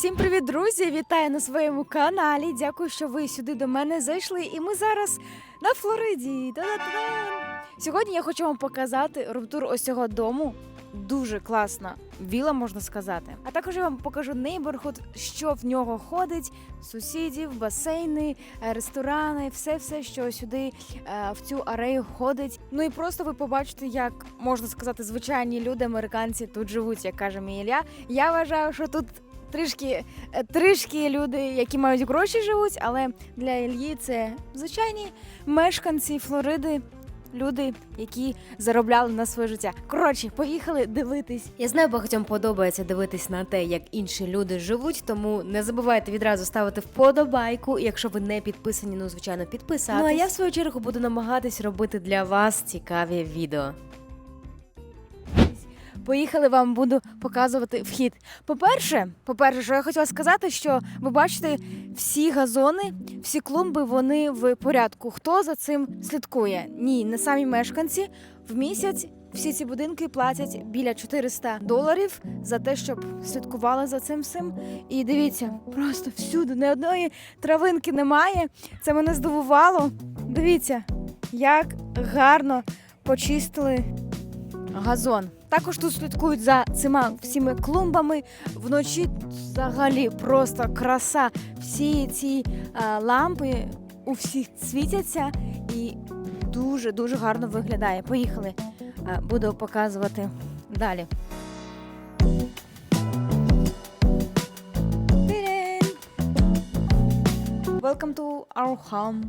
Всім привіт, друзі! Вітаю на своєму каналі. Дякую, що ви сюди до мене зайшли. І ми зараз на Флориді. Та-да-та-дам! Сьогодні я хочу вам показати румтур ось цього дому. Дуже класна віла, можна сказати. А також я вам покажу нейборхуд, що в нього ходить: сусідів, басейни, е, ресторани, все, все, що сюди е, в цю арею ходить. Ну і просто ви побачите, як можна сказати, звичайні люди, американці тут живуть, як каже мій Ілля. Я вважаю, що тут трішки, трішки люди, які мають гроші, живуть, але для Ільї це звичайні мешканці Флориди. Люди, які заробляли на своє життя. Коротше, поїхали дивитись. Я знаю, багатьом подобається дивитись на те, як інші люди живуть, тому не забувайте відразу ставити вподобайку. І якщо ви не підписані, ну звичайно підписатись. Ну а я в свою чергу буду намагатись робити для вас цікаві відео. Поїхали, вам буду показувати вхід. По-перше, по-перше, що я хотіла сказати, що ви бачите, всі газони, всі клумби, вони в порядку. Хто за цим слідкує? Ні, не самі мешканці. В місяць всі ці будинки платять біля 400 доларів за те, щоб слідкували за цим всім. І дивіться, просто всюди ні одної травинки немає. Це мене здивувало. Дивіться, як гарно почистили газон. Також тут слідкують за цими всіми клумбами. Вночі взагалі просто краса. Всі ці е, лампи у всіх світяться і дуже дуже гарно виглядає. Поїхали. Е, буду показувати далі. Welcome to our home.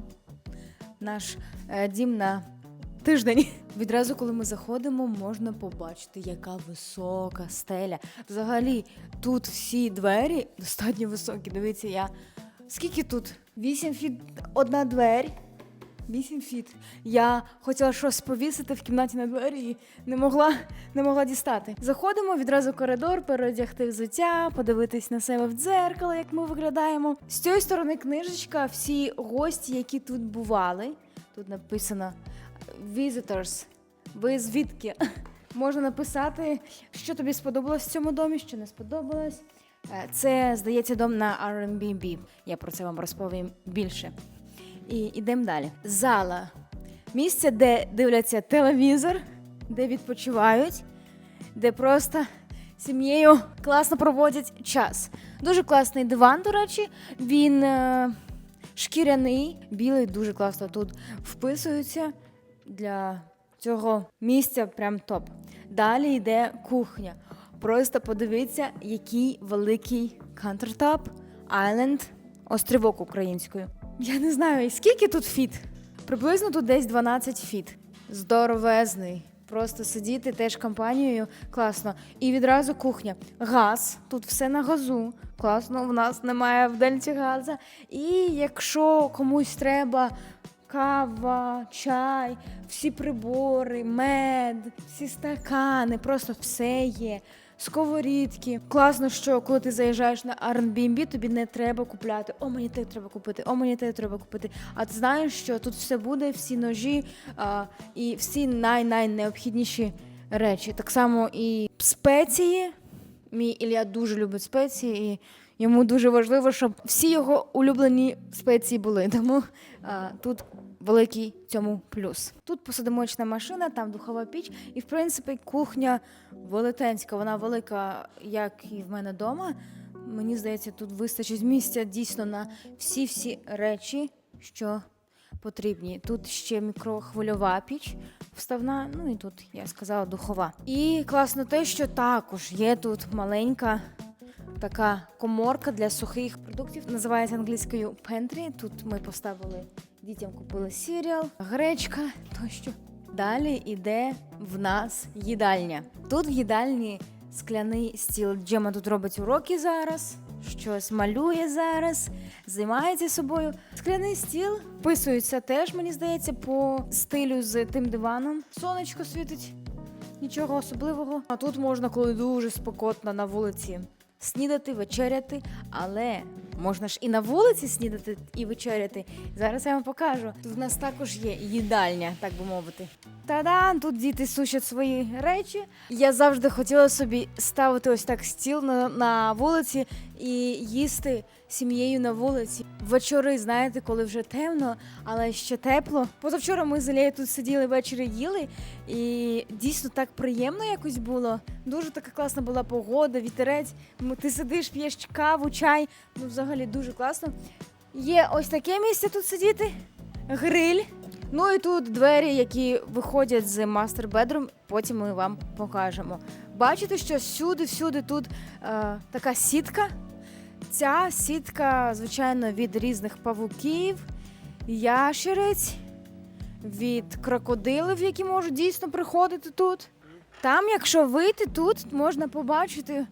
Наш е, дім на тиждень. Відразу, коли ми заходимо, можна побачити, яка висока стеля. Взагалі, тут всі двері достатньо високі. Дивіться, я. Скільки тут? 8 фіт одна двері. 8 фіт. Я хотіла щось повісити в кімнаті на двері і не могла, не могла дістати. Заходимо відразу в коридор, переодягти взуття, подивитись на себе в дзеркало, як ми виглядаємо. З цієї сторони книжечка, всі гості, які тут бували. Тут написано visitors. Ви звідки? Можна написати, що тобі сподобалось в цьому домі, що не сподобалось. Е, Це, здається, дом на Airbnb. Я про це вам розповім більше. І йдемо далі. Зала. Місце, де дивляться телевізор, де відпочивають, де просто сім'єю класно проводять час. Дуже класний диван, до речі. Він е, шкіряний, білий, дуже класно тут вписується для цього місця прям топ. Далі йде кухня. Просто подивіться, який великий countertop, island, острівок українською. Я не знаю, скільки тут фіт? Приблизно тут десь 12 фіт. Здоровезний. Просто сидіти теж компанією класно. І відразу кухня. Газ. Тут все на газу. Класно, в нас немає в дельці газу. І якщо комусь треба кава, чай, всі прибори, мед, всі стакани, просто все є. Сковорідки. Класно, що коли ти заїжджаєш на Airbnb, тобі не треба купляти. О, мені те треба купити, о, мені те треба купити. А ти знаєш, що тут все буде, всі ножі а, і всі най-найнеобхідніші речі. Так само і спеції. Мій Ілля дуже любить спеції, і йому дуже важливо, щоб всі його улюблені спеції були. Тому а, тут великий цьому плюс. Тут посудомоечна машина, там духова піч, і в принципі кухня велетенська. Вона велика, як і в мене вдома. Мені здається, тут вистачить місця дійсно на всі-всі речі, що потрібні. Тут ще мікрохвильова піч вставна, ну і тут я сказала духова. І класно те, що також є тут маленька така коморка для сухих продуктів. Називається англійською pantry. Тут ми поставили дітям купили сіріал, гречка тощо. Далі йде в нас їдальня. Тут в їдальні скляний стіл. Джема тут робить уроки зараз, щось малює зараз, займається собою. Скляний стіл вписується теж, мені здається, по стилю з тим диваном. Сонечко світить, нічого особливого. А тут можна, коли дуже спекотно на вулиці. Снідати, вечеряти, але можна ж і на вулиці снідати і вечеряти. Зараз я вам покажу. Тут в нас також є їдальня, так би мовити. Та-дан! Тут діти сушать свої речі. Я завжди хотіла собі ставити ось так стіл на, на вулиці і їсти сім'єю на вулиці. Вечори, знаєте, коли вже темно, але ще тепло. Позавчора ми з Алією тут сиділи ввечері їли, і дійсно так приємно якось було. Дуже така класна була погода, вітерець. Ти сидиш, п'єш каву, чай. Ну, взагалі дуже класно. Є ось таке місце тут сидіти, гриль. Ну і тут двері, які виходять з мастер бедрум, потім ми вам покажемо. Бачите, що всюди-всюди тут е, така сітка. Ця сітка, звичайно, від різних павуків, ящериць, від крокодилів, які можуть дійсно приходити тут. Там, якщо вийти, тут можна побачити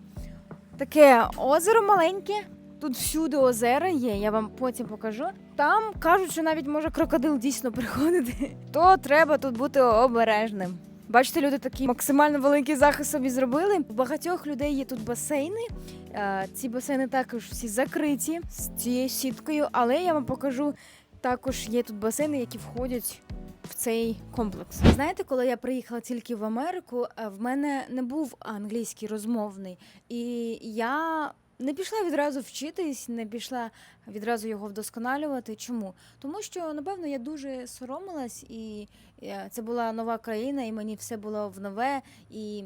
таке озеро маленьке. Тут всюди озера є, я вам потім покажу. Там кажуть, що навіть може крокодил дійсно приходити. То треба тут бути обережним. Бачите, люди такий максимально великий захист собі зробили. У багатьох людей є тут басейни. Е, Ці басейни також всі закриті з цією сіткою, але я вам покажу. Також є тут басейни, які входять в цей комплекс. Знаєте, коли я приїхала тільки в Америку, е, в мене не був англійський розмовний, і я не пішла відразу вчитись, не пішла відразу його вдосконалювати. Чому? Тому що, напевно, я дуже соромилась, і е, це була нова країна, і мені все було в нове. І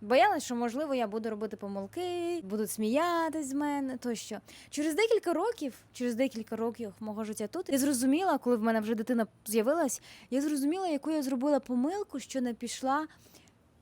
боялась, що можливо я буду робити помилки, будуть сміятись з мене тощо. Через декілька років, через декілька років мого життя тут, я зрозуміла, коли в мене вже дитина з'явилась, я зрозуміла, яку я зробила помилку, що не пішла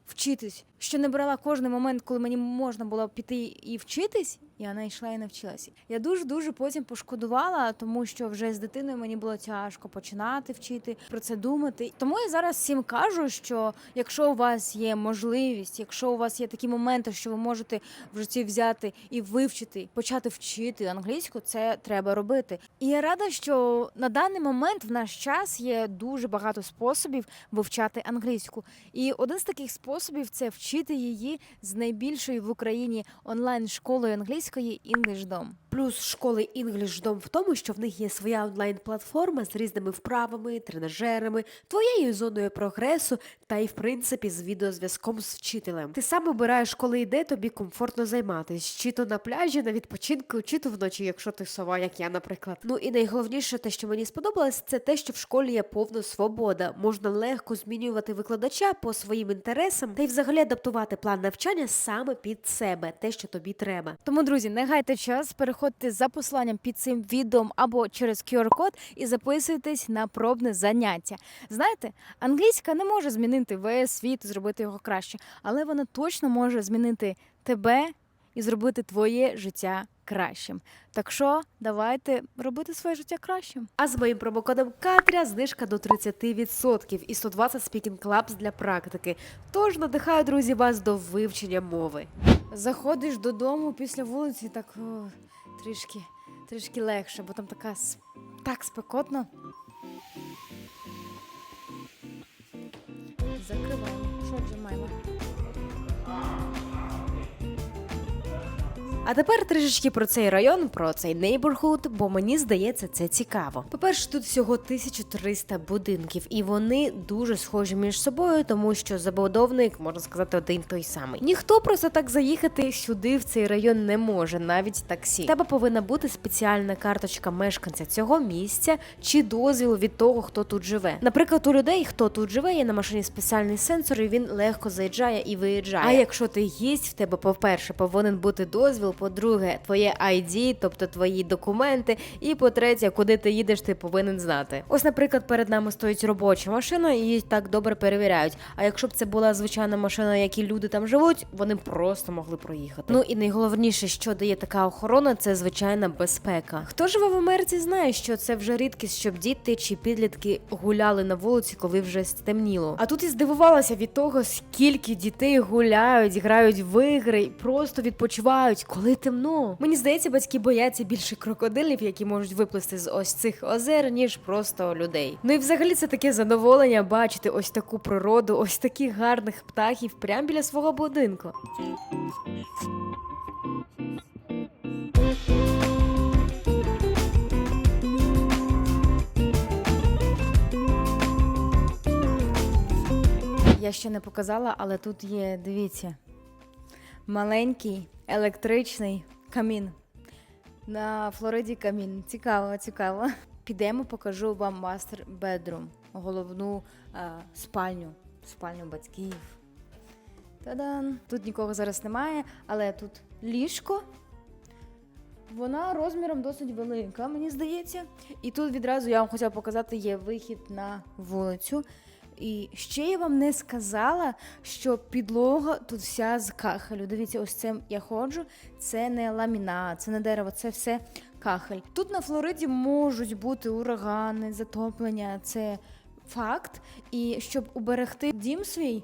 вчитись, що не брала кожний момент, коли мені можна було піти і вчитись, і вона йшла і навчилася. Я дуже дуже потім пошкодувала, тому що вже з дитиною мені було тяжко починати вчити про це думати. Тому я зараз всім кажу, що якщо у вас є можливість, якщо у вас є такі моменти, що ви можете в житті взяти і вивчити, почати вчити англійську, це треба робити. І я рада, що на даний момент в наш час є дуже багато способів вивчати англійську. І один з таких способів це вчити її з найбільшою в Україні онлайн-школою англійської EnglishDom. Плюс школи EnglishDom в тому, що в них є своя онлайн-платформа з різними вправами, тренажерами, твоєю зоною прогресу та й в принципі з відеозв'язком з вчителем. Ти сам обираєш, коли і де тобі комфортно займатись, чи то на пляжі, на відпочинку, чи то вночі, якщо ти сова, як я, наприклад. Ну і найголовніше, те, що мені сподобалось, це те, що в школі є повна свобода. Можна легко змінювати викладача по своїм інтересам та й взагалі адаптувати план навчання саме під себе, те, що тобі треба. Тому, друзі, не гайте час, переходьте за посланням під цим відео або через QR-код і записуйтесь на пробне заняття. Знаєте, англійська не може змінити весь світ, зробити його краще, але вона точно може змінити тебе і зробити твоє життя кращим. Так що давайте робити своє життя кращим. А з моїм промокодом Катря знижка до 30% і 120 Speaking Clubs для практики. Тож надихаю, друзі, вас до вивчення мови. Заходиш додому після вулиці, так о, трішки, трішки легше, бо там така так спекотно. Закриваємо. Що маємо? А тепер трішечки про цей район, про цей neighborhood, бо мені здається, це цікаво. По-перше, тут всього 1300 будинків, і вони дуже схожі між собою, тому що забудовник, можна сказати, один той самий. Ніхто просто так заїхати сюди, в цей район, не може, навіть таксі. Тебе повинна бути спеціальна карточка мешканця цього місця чи дозвіл від того, хто тут живе. Наприклад, у людей, хто тут живе, є на машині спеціальний сенсор, і він легко заїжджає і виїжджає. А якщо ти їсть, в тебе, по-перше, повинен бути дозвіл, по-друге, твоє ID, тобто твої документи, і по-третє, куди ти їдеш, ти повинен знати. Ось, наприклад, перед нами стоїть робоча машина, і її так добре перевіряють. А якщо б це була звичайна машина, які люди там живуть, вони просто могли проїхати. Ну і найголовніше, що дає така охорона, це звичайна безпека. Хто живе в Америці, знає, що це вже рідкість, щоб діти чи підлітки гуляли на вулиці, коли вже стемніло. А тут і здивувалася від того, скільки дітей гуляють, грають в ігри, і просто відпочивають, коли темно. Мені здається, батьки бояться більше крокодилів, які можуть виплисти з ось цих озер, ніж просто людей. Ну і взагалі це таке задоволення бачити ось таку природу, ось таких гарних птахів прямо біля свого будинку. я ще не показала, але тут є, дивіться, маленький електричний камін. На Флориді камін. Цікаво, цікаво. Підемо, покажу вам мастер бедрум, головну е, спальню, спальню батьків. Та-дан! Тут нікого зараз немає, але тут ліжко. Вона розміром досить велика, мені здається. І тут відразу я вам хотіла показати, є вихід на вулицю. І ще я вам не сказала, що підлога тут вся з кахелю. Дивіться, ось це я ходжу. Це не ламінат, це не дерево, це все кахель. Тут на Флориді можуть бути урагани, затоплення, це факт. І щоб уберегти дім свій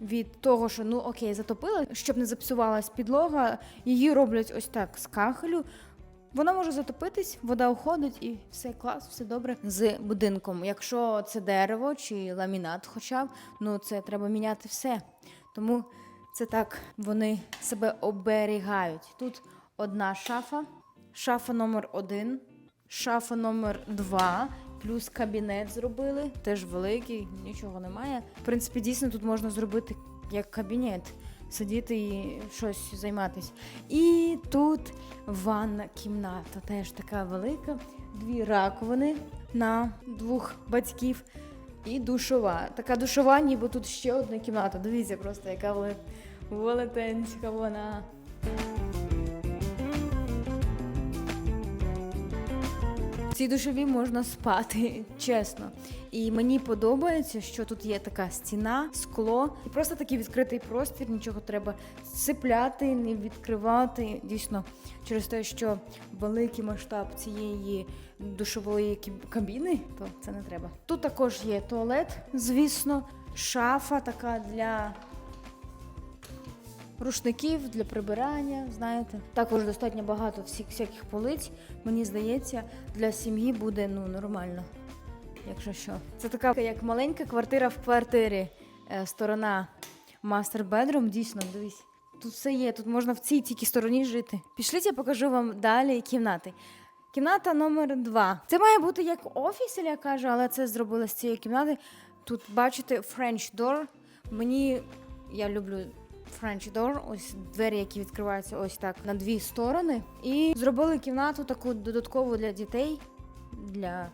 від того, що ну окей, затопила, щоб не запсувалась підлога, її роблять ось так з кахелю. Вона може затопитись, вода уходить і все клас, все добре з будинком. Якщо це дерево чи ламінат, хоча б, ну це треба міняти все. Тому це так вони себе оберігають. Тут одна шафа, шафа номер один, шафа номер два, плюс кабінет зробили, теж великий, нічого немає. В принципі, дійсно тут можна зробити як кабінет сидіти і щось займатися. І тут ванна кімната, теж така велика, дві раковини на двох батьків. І душова. Така душова, ніби тут ще одна кімната. Дивіться, просто яка велетенська вона. Цій душові можна спати, чесно. І мені подобається, що тут є така стіна, скло, і просто такий відкритий простір, нічого треба цепляти, не відкривати. Дійсно, через те, що великий масштаб цієї душової кабіни, то це не треба. Тут також є туалет, звісно, шафа така для рушників для прибирання, знаєте. Також достатньо багато всіх всяких полиць. Мені здається, для сім'ї буде ну нормально. Якщо що. Це така як маленька квартира в квартирі. Е, сторона Bedroom. Дійсно, дивись. Тут все є, тут можна в цій тільки стороні жити. Пішліть, я покажу вам далі кімнати. Кімната номер два. Це має бути як офіс, я кажу, але це зробили з цієї кімнати. Тут бачите French door. Мені я люблю French door, ось двері, які відкриваються ось так на дві сторони. І зробили кімнату таку додаткову для дітей, для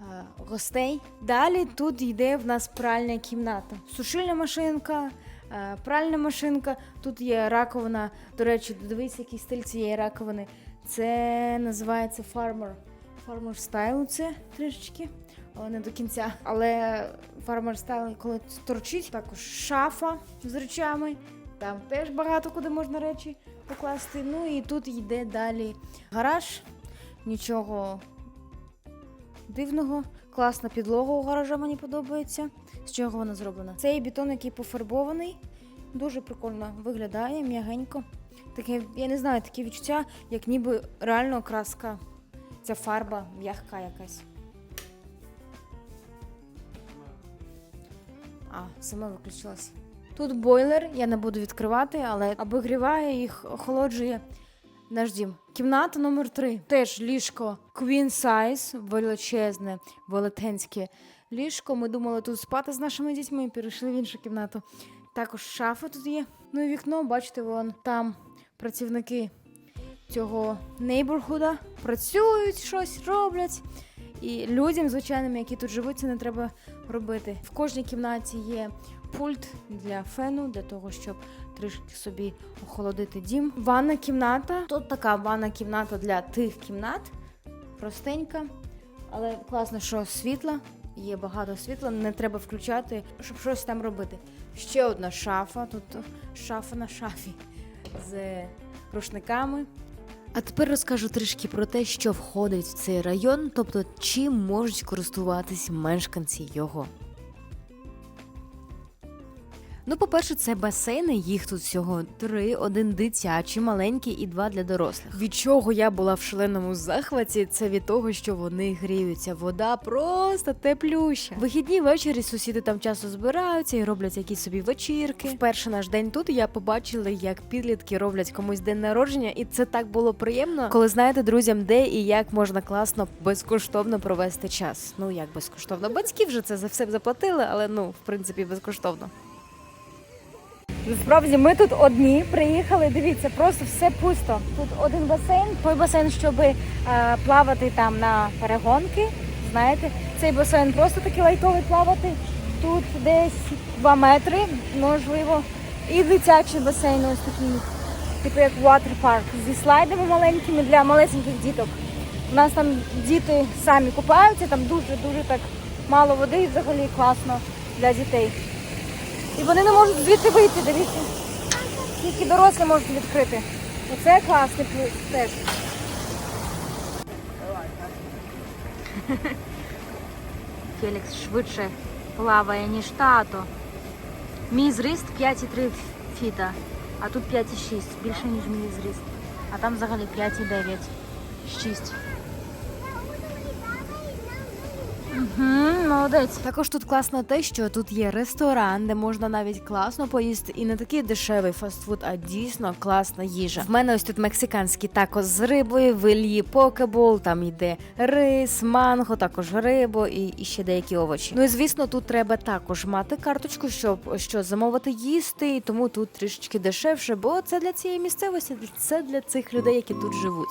е, гостей. Далі тут йде в нас пральна кімната. Сушильна машинка, е, пральна машинка. Тут є раковина. До речі, дивись, який стиль цієї раковини. Це називається Farmer. Farmer Style це трішечки, але не до кінця. Але Farmer Style, коли торчить, також шафа з речами. Там теж багато куди можна речі покласти. Ну і тут йде далі гараж. Нічого дивного. Класна підлога у гаража мені подобається. З чого вона зроблена? Цей бетон, який пофарбований, дуже прикольно виглядає, м'ягенько. Таке, я не знаю, таке відчуття, як ніби реально краска. Ця фарба м'ягка якась. А, сама виключилась. Тут бойлер, я не буду відкривати, але обігріває і х- охолоджує наш дім. Кімната номер 3 Теж ліжко Queen size, величезне, велетенське ліжко. Ми думали тут спати з нашими дітьми і перейшли в іншу кімнату. Також шафа тут є. Ну і вікно, бачите, вон там працівники цього нейборхуда працюють, щось роблять. І людям, звичайним, які тут живуть, це не треба робити. В кожній кімнаті є пульт для фену, для того, щоб трішки собі охолодити дім. Ванна кімната. Тут така ванна кімната для тих кімнат. Простенька. Але класно, що світла. Є багато світла, не треба включати, щоб щось там робити. Ще одна шафа. Тут шафа на шафі з рушниками. А тепер розкажу трішки про те, що входить в цей район, тобто чим можуть користуватись мешканці його. Ну, по-перше, це басейни, їх тут всього три: один дитячий, маленький і два для дорослих. Від чого я була в шаленому захваті, це від того, що вони гріються. Вода просто теплюща. Вихідні ввечері сусіди там часто збираються і роблять якісь собі вечірки. Вперше наш день тут я побачила, як підлітки роблять комусь день народження, і це так було приємно, коли знаєте друзям, де і як можна класно безкоштовно провести час. Ну як безкоштовно, батьки вже це за все заплатили, але ну в принципі безкоштовно. Насправді ми тут одні приїхали. Дивіться, просто все пусто. Тут один басейн, той басейн, щоб е, плавати там на перегонки. Знаєте, цей басейн просто такий лайтовий плавати. Тут десь 2 метри, можливо. І дитячий басейн ось такий, типу як waterpark, зі слайдами маленькими для малесеньких діток. У нас там діти самі купаються, там дуже-дуже так мало води і взагалі класно для дітей. І вони не можуть звідти вийти, дивіться. Тільки дорослі можуть відкрити. Оце класний плюс теж. Фелікс швидше плаває, ніж тато. Мій зріст 5,3 фіта, а тут 5,6, більше, ніж мій зріст. А там взагалі 5,9, 6. Молодець. Також тут класно те, що тут є ресторан, де можна навіть класно поїсти, і не такий дешевий фастфуд, а дійсно класна їжа. В мене ось тут мексиканський тако з рибою, в Ільї покебол, там йде рис, манго, також рибу і, і ще деякі овочі. Ну і звісно, тут треба також мати карточку, щоб що замовити їсти, і тому тут трішечки дешевше, бо це для цієї місцевості, це для цих людей, які тут живуть.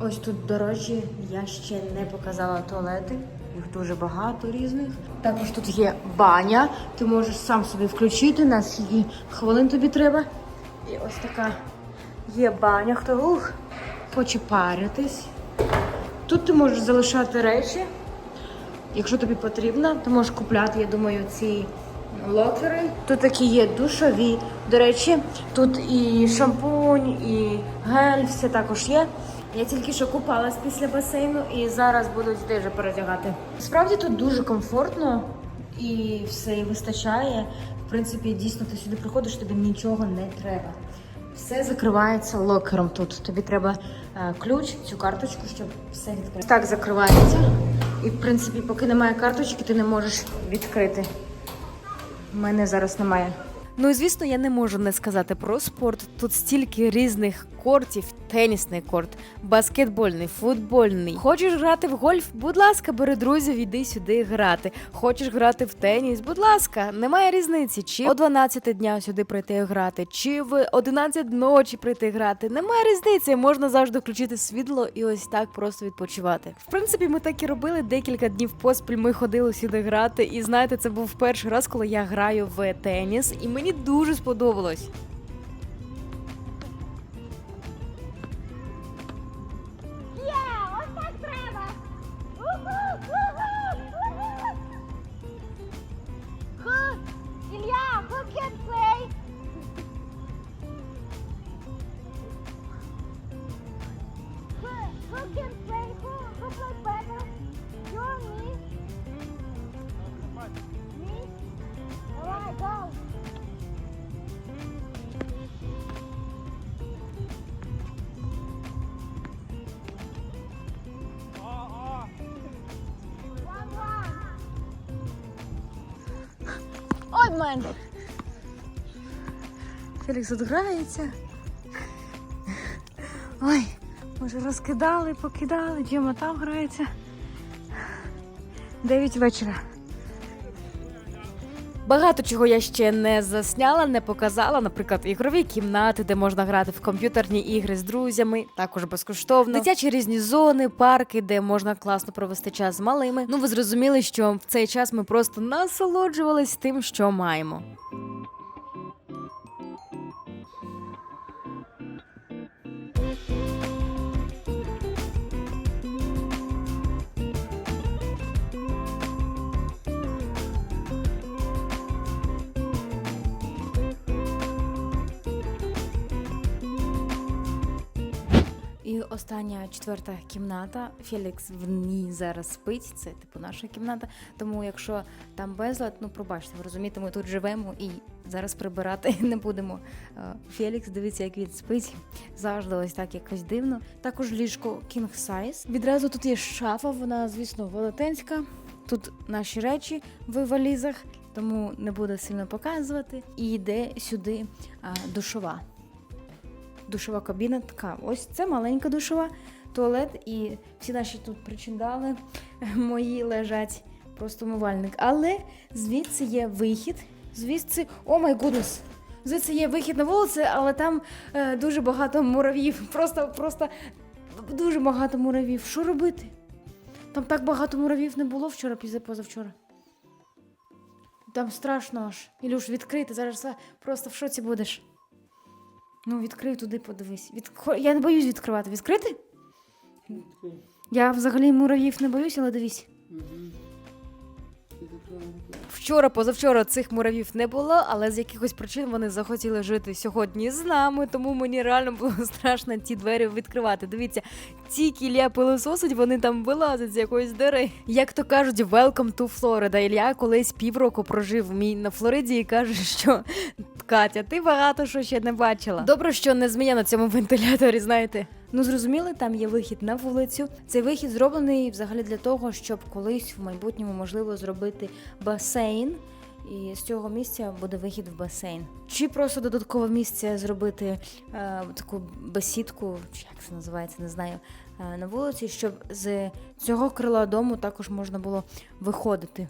Ось тут дорожі, я ще не показала туалети, їх дуже багато різних. Також тут є баня, ти можеш сам собі включити, на скільки хвилин тобі треба. І ось така є баня, хто ух, хоче паритись. Тут ти можеш залишати речі. Якщо тобі потрібно, ти можеш купляти, я думаю, ці локери. Тут такі є душові. До речі, тут і шампунь, і гель, все також є. Я тільки що купалась після басейну і зараз буду теж передягати. Справді тут дуже комфортно і все і вистачає. В принципі, дійсно, ти сюди приходиш, тобі нічого не треба. Все закривається локером тут. Тобі треба е, ключ, цю карточку, щоб все відкрити. Так закривається. І в принципі, поки немає карточки, ти не можеш відкрити. У мене зараз немає. Ну і звісно, я не можу не сказати про спорт. Тут стільки різних кортів: тенісний корт, баскетбольний, футбольний. Хочеш грати в гольф? Будь ласка, бери друзів, іди сюди грати. Хочеш грати в теніс? Будь ласка, немає різниці, чи о 12 дня сюди прийти грати, чи в 11 ночі прийти грати. Немає різниці. Можна завжди включити світло і ось так просто відпочивати. В принципі, ми так і робили декілька днів поспіль. Ми ходили сюди грати, і знаєте, це був перший раз, коли я граю в теніс, і мені дуже сподобалось. Ой. Фелікс тут грається. Ой, може розкидали, покидали, Діма там грається. Дев'ять вечора. Багато чого я ще не засняла, не показала. Наприклад, ігрові кімнати, де можна грати в комп'ютерні ігри з друзями, також безкоштовно. Дитячі різні зони, парки, де можна класно провести час з малими. Ну ви зрозуміли, що в цей час ми просто насолоджувались тим, що маємо. І остання четверта кімната. Фелікс в ній зараз спить. Це типу наша кімната. Тому якщо там безлад, ну пробачте, ви розумієте, ми тут живемо і зараз прибирати не будемо. Е, Фелікс, дивіться, як він спить. Завжди ось так якось дивно. Також ліжко king size. Відразу тут є шафа, вона, звісно, велетенська. Тут наші речі в валізах, тому не буду сильно показувати. І йде сюди душова душова кабіна така. Ось це маленька душова. туалет, і всі наші тут причиндали мої лежать просто умивальник. Але звідси є вихід. Звідси, о май гуднес! Звідси є вихід на вулицю, але там е, дуже багато муравів. Просто, просто дуже багато муравів. Що робити? Там так багато муравів не було вчора, позавчора. Там страшно аж. Ілюш, відкрий, ти зараз просто в шоці будеш. Ну, відкрий туди, подивись. Відко... Я не боюсь відкривати. Відкрити? Я взагалі муравів не боюсь, але дивись. Вчора, позавчора цих муравів не було, але з якихось причин вони захотіли жити сьогодні з нами, тому мені реально було страшно ті двері відкривати. Дивіться, ті кілля пилососить, вони там вилазять з якоїсь дери. Як то кажуть, welcome to Florida. Ілля колись півроку прожив мій на Флориді і каже, що Катя, ти багато що ще не бачила. Добре, що не змія на цьому вентиляторі, знаєте. Ну, зрозуміли, там є вихід на вулицю. Цей вихід зроблений взагалі для того, щоб колись в майбутньому можливо зробити басейн. І з цього місця буде вихід в басейн. Чи просто додаткове місце зробити е, таку бесідку, чи як це називається, не знаю, е, на вулиці, щоб з цього крила дому також можна було виходити.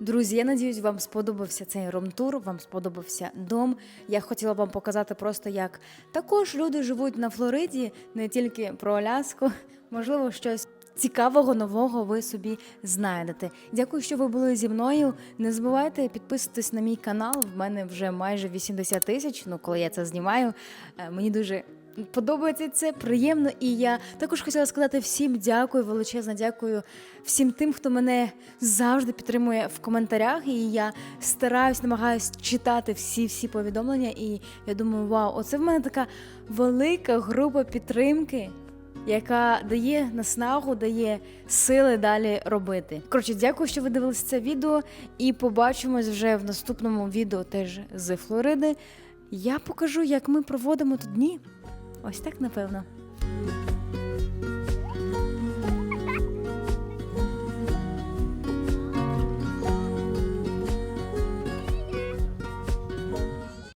Друзі, я надіюсь, вам сподобався цей ромтур, вам сподобався дом. Я хотіла вам показати просто, як також люди живуть на Флориді, не тільки про Аляску. Можливо, щось цікавого, нового ви собі знайдете. Дякую, що ви були зі мною. Не забувайте підписуватись на мій канал. В мене вже майже 80 тисяч. Ну, коли я це знімаю, Е, мені дуже. Подобається це приємно, і я також хотіла сказати всім дякую, величезне дякую всім тим, хто мене завжди підтримує в коментарях. І я стараюсь, намагаюсь читати всі всі повідомлення. І я думаю, вау, оце в мене така велика група підтримки, яка дає наснагу, дає сили далі робити. Коротше, дякую, що ви дивилися це відео, і побачимось вже в наступному відео теж з Флориди. Я покажу, як ми проводимо тут дні. Ось так, напевно.